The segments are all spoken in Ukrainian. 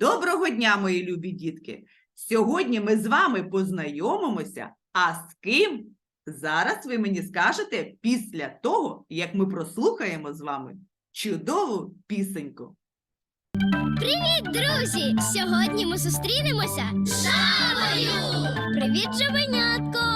Доброго дня, мої любі дітки! Сьогодні ми з вами познайомимося, а з ким зараз ви мені скажете після того, як ми прослухаємо з вами чудову пісеньку. Привіт, друзі! Сьогодні ми зустрінемося з жабою! Привіт, жабенятко!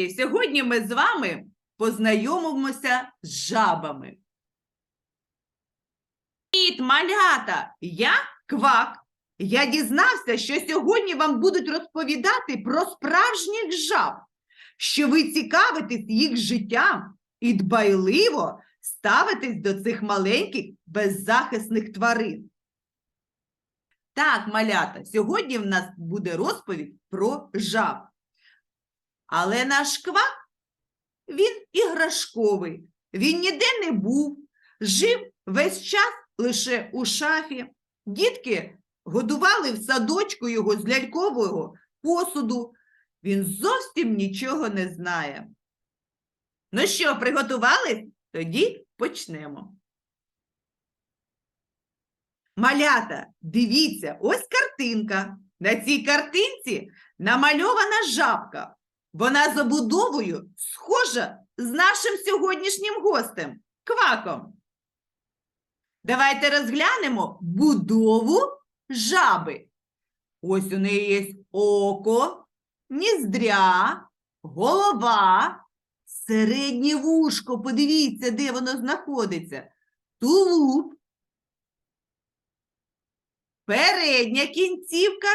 Дітки, сьогодні ми з вами познайомимося з жабами. Привіт, малята! Я Квак. Я дізнався, що сьогодні вам будуть розповідати про справжніх жаб, що ви цікавитесь їх життям і дбайливо ставитесь до цих маленьких беззахисних тварин. Так, малята, сьогодні в нас буде розповідь про жаб. Але наш квак, він іграшковий, він ніде не був, жив весь час лише у шафі. Дітки годували в садочку його з лялькового посуду. Він зовсім нічого не знає. Ну що, приготувались? Тоді почнемо. Малята, дивіться, ось картинка. На цій картинці намальована жабка. Вона забудовою схожа з нашим сьогоднішнім гостем кваком. Давайте розглянемо будову жаби. Ось у неї є око, ніздря, голова, середнє вушко. Подивіться, де воно знаходиться. Тулуб, передня кінцівка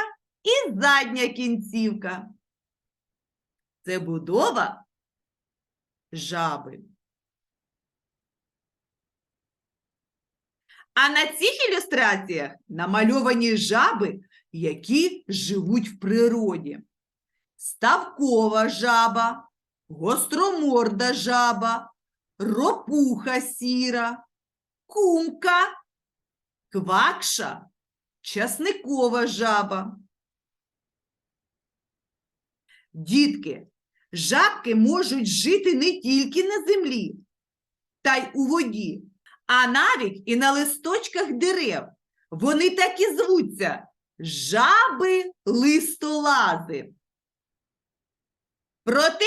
і задня кінцівка. Це будова жаби. А на цих ілюстраціях намальовані жаби, які живуть в природі. Ставкова жаба, гостроморда жаба, ропуха сіра, кумка, квакша, часникова жаба. Дітки, жабки можуть жити не тільки на землі, та й у воді, а навіть і на листочках дерев. Вони так і звуться жаби-листолази. Проте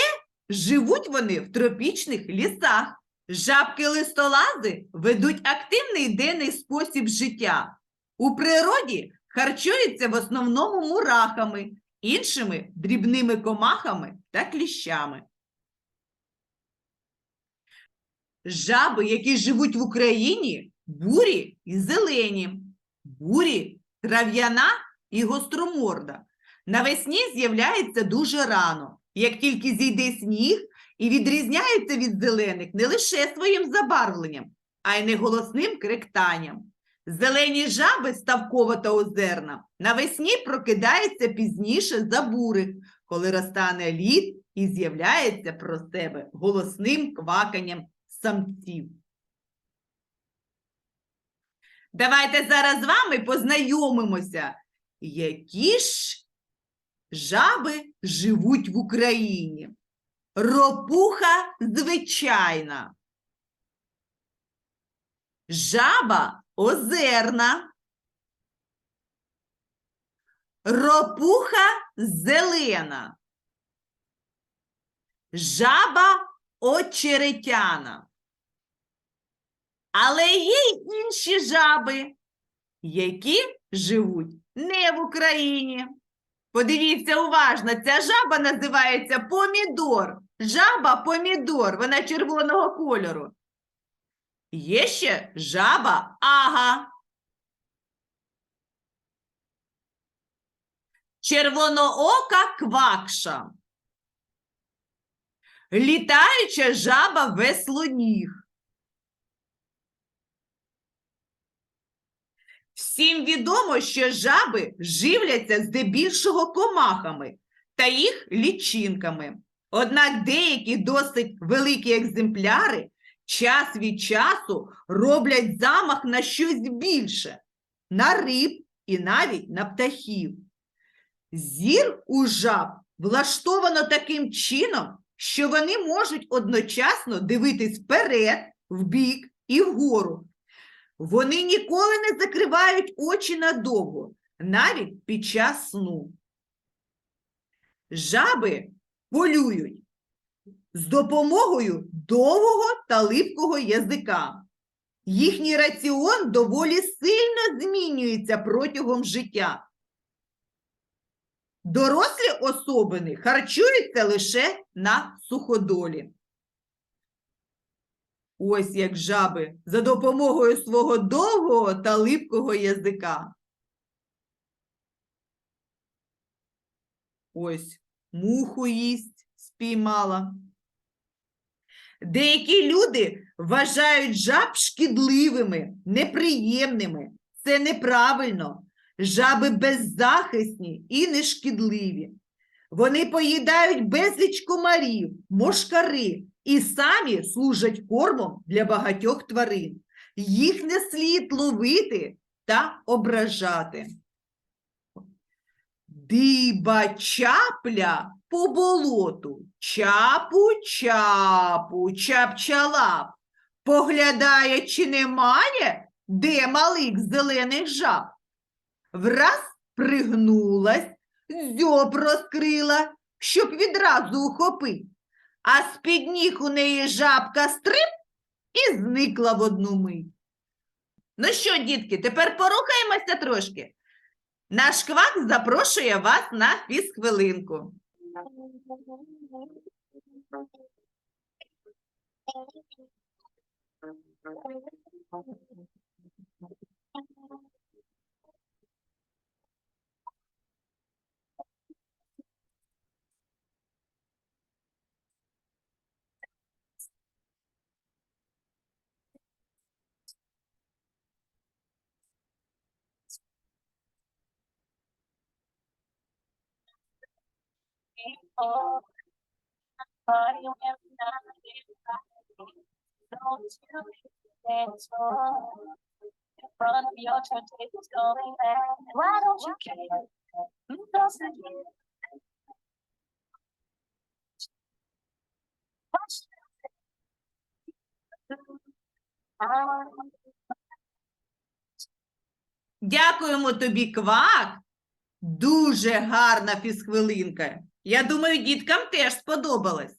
живуть вони в тропічних лісах. Жабки-листолази ведуть активний денний спосіб життя. У природі харчуються в основному мурахами, іншими дрібними комахами та кліщами. Жаби, які живуть в Україні, бурі і зелені, бурі, трав'яна і гостроморда. Навесні з'являється дуже рано, як тільки зійде сніг, і відрізняється від зелених не лише своїм забарвленням, а й неголосним кректанням. Зелені жаби ставкова та озерна навесні прокидаються пізніше за бурих, коли розтане лід і з'являється про себе голосним кваканням самців. Давайте зараз з вами познайомимося, які ж жаби живуть в Україні. Ропуха звичайна. Жаба озерна. Ропуха зелена. Жаба очеретяна. Але є й інші жаби, які живуть не в Україні. Подивіться уважно, ця жаба називається помідор. Жаба помідор, вона червоного кольору. Є ще жаба ага. червоноока квакша, літаюча жаба веслоніг. Всім відомо, що жаби живляться здебільшого комахами та їх лічинками. Однак деякі досить великі екземпляри час від часу роблять замах на щось більше, на риб і навіть на птахів. Зір у жаб влаштовано таким чином, що вони можуть одночасно дивитись вперед, вбік і вгору. Вони ніколи не закривають очі надовго, навіть під час сну. Жаби полюють з допомогою довгого та липкого язика. Їхній раціон доволі сильно змінюється протягом життя. Дорослі особини харчуються лише на суходолі. Ось як жаби за допомогою свого довгого та липкого язика. Ось муху їсть, спіймала. Деякі люди вважають жаб шкідливими, неприємними. Це неправильно. Жаби беззахисні і нешкідливі. Вони поїдають безліч комарів, мошкари і самі служать кормом для багатьох тварин. Їх не слід ловити та ображати. Диба чапля по болоту, чапу чапу, чапчалап. Поглядає, чи немає, де малих зелених жаб. Враз пригнулась, зьоб розкрила, щоб відразу ухопить. А з-під ніг у неї жабка стрип і зникла в одну мить. Ну що, дітки, тепер порухаємося трошки. Наш квак запрошує вас на фізхвилинку. Thank you. Oh, Ah, Дякуємо тобі, квак. Дуже гарна фізхвилинка. Я думаю, діткам теж сподобалось.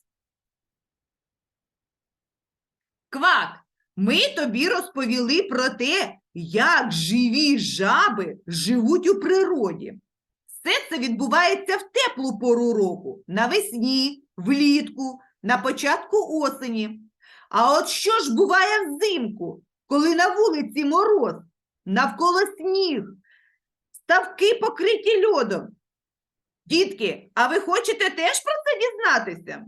Квак, ми тобі розповіли про те, як живі жаби живуть у природі. Все це відбувається в теплу пору року, навесні, влітку, на початку осені. А от що ж буває взимку, коли на вулиці мороз, навколо сніг, ставки покриті льодом? Дітки, а ви хочете теж про це дізнатися?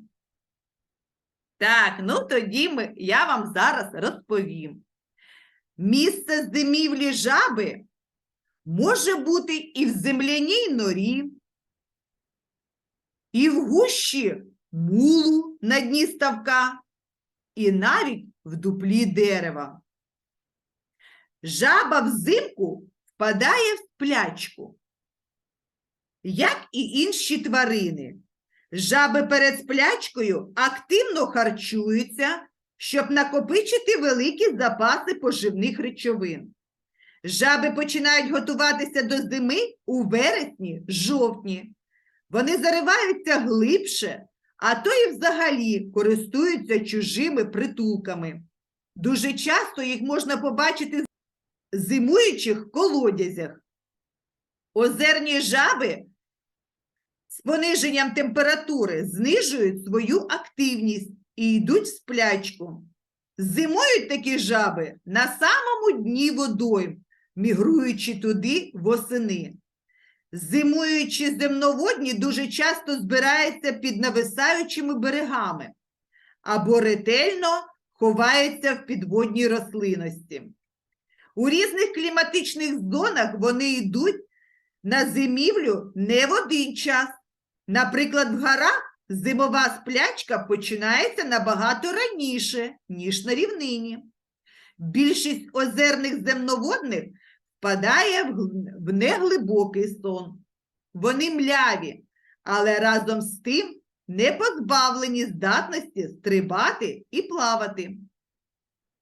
Так, ну тоді ми, я вам зараз розповім. Місце зимівлі жаби може бути і в земляній норі, і в гущі мулу на дні ставка, і навіть в дуплі дерева. Жаба взимку впадає в сплячку, як і інші тварини. Жаби перед сплячкою активно харчуються, щоб накопичити великі запаси поживних речовин. Жаби починають готуватися до зими у вересні, жовтні. Вони зариваються глибше, а то і взагалі користуються чужими притулками. Дуже часто їх можна побачити в зимуючих колодязях. Озерні жаби пониженням температури знижують свою активність і йдуть в сплячку. Зимують такі жаби на самому дні водойм, мігруючи туди восени. Зимуючі земноводні дуже часто збираються під нависаючими берегами або ретельно ховаються в підводній рослинності. У різних кліматичних зонах вони йдуть на зимівлю не в один час. Наприклад, в горах зимова сплячка починається набагато раніше, ніж на рівнині. Більшість озерних земноводних впадає в неглибокий сон. Вони мляві, але разом з тим не позбавлені здатності стрибати і плавати.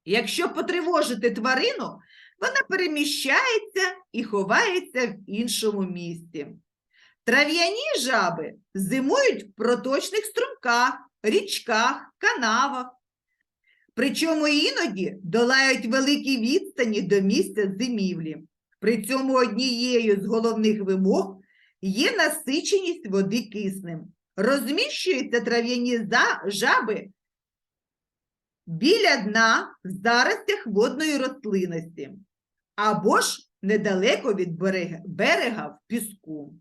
Якщо потривожити тварину, вона переміщається і ховається в іншому місці. Трав'яні жаби зимують в проточних струмках, річках, канавах. Причому іноді долають великі відстані до місця зимівлі. При цьому однією з головних вимог є насиченість води киснем. Розміщуються трав'яні жаби біля дна в заростях водної рослинності або ж недалеко від берега, в піску.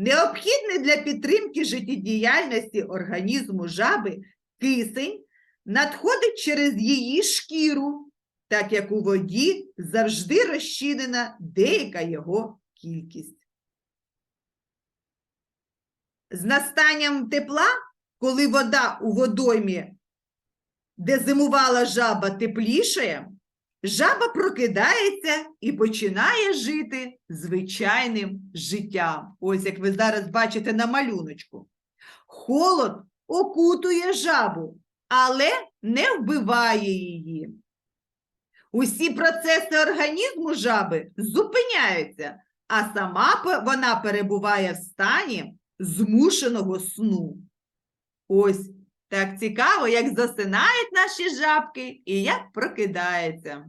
Необхідний для підтримки життєдіяльності організму жаби кисень надходить через її шкіру, так як у воді завжди розчинена деяка його кількість. З настанням тепла, коли вода у водоймі, де зимувала жаба, теплішає, жаба прокидається і починає жити звичайним життям. Ось як ви зараз бачите на малюночку. Холод окутує жабу, але не вбиває її. Усі процеси організму жаби зупиняються, а сама вона перебуває в стані змушеного сну. Ось так цікаво, як засинають наші жабки і як прокидаються.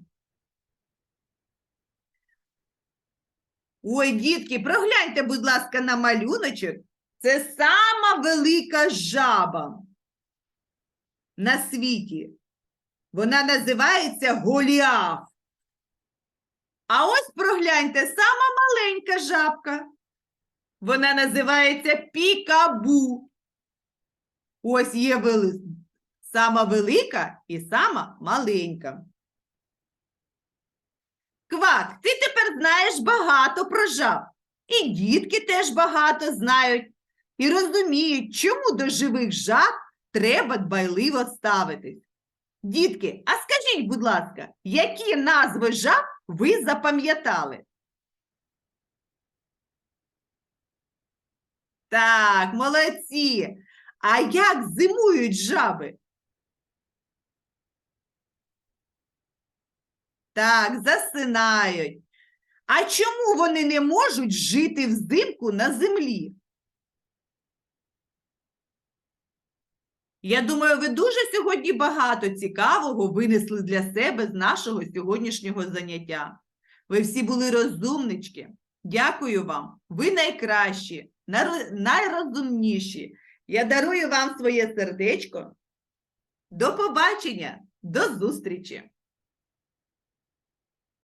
Ой, дітки, прогляньте, будь ласка, на малюночок. Це сама велика жаба на світі. Вона називається Голіаф. А ось прогляньте, сама маленька жабка. Вона називається Пікабу. Ось є вели... сама велика і сама маленька. Квак, ти тепер знаєш багато про жаб. І дітки теж багато знають і розуміють, чому до живих жаб треба дбайливо ставитись. Дітки, а скажіть, будь ласка, які назви жаб ви запам'ятали? Так, молодці. А як зимують жаби? Так, засинають. А чому вони не можуть жити взимку на землі? Я думаю, ви дуже сьогодні багато цікавого винесли для себе з нашого сьогоднішнього заняття. Ви всі були розумнички. Дякую вам. Ви найкращі, найрозумніші. Я дарую вам своє сердечко. До побачення, до зустрічі!